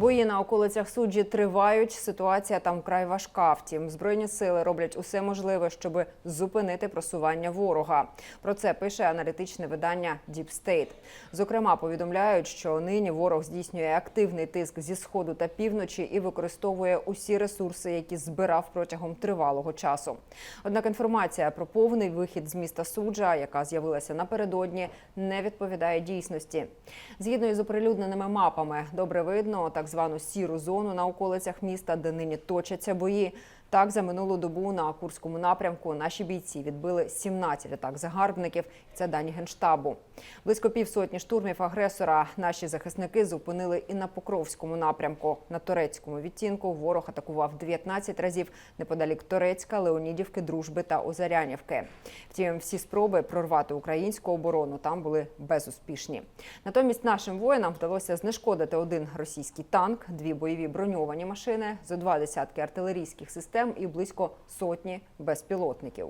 Бої на околицях суджі тривають. Ситуація там вкрай важка. Втім, збройні сили роблять усе можливе, щоб зупинити просування ворога. Про це пише аналітичне видання Deep State. Зокрема, повідомляють, що нині ворог здійснює активний тиск зі сходу та півночі і використовує усі ресурси, які збирав протягом тривалого часу. Однак інформація про повний вихід з міста суджа, яка з'явилася напередодні, не відповідає дійсності. Згідно із оприлюдненими мапами, добре видно так звану сіру зону на околицях міста, де нині точаться бої. Так, за минулу добу на Курському напрямку наші бійці відбили 17 атак загарбників. Це дані генштабу. Близько півсотні штурмів агресора наші захисники зупинили і на Покровському напрямку. На турецькому відтінку ворог атакував 19 разів неподалік Торецька, Леонідівки, Дружби та Озарянівки. Втім, всі спроби прорвати українську оборону там були безуспішні. Натомість нашим воїнам вдалося знешкодити один російський танк, дві бойові броньовані машини, зо два десятки артилерійських систем і близько сотні безпілотників.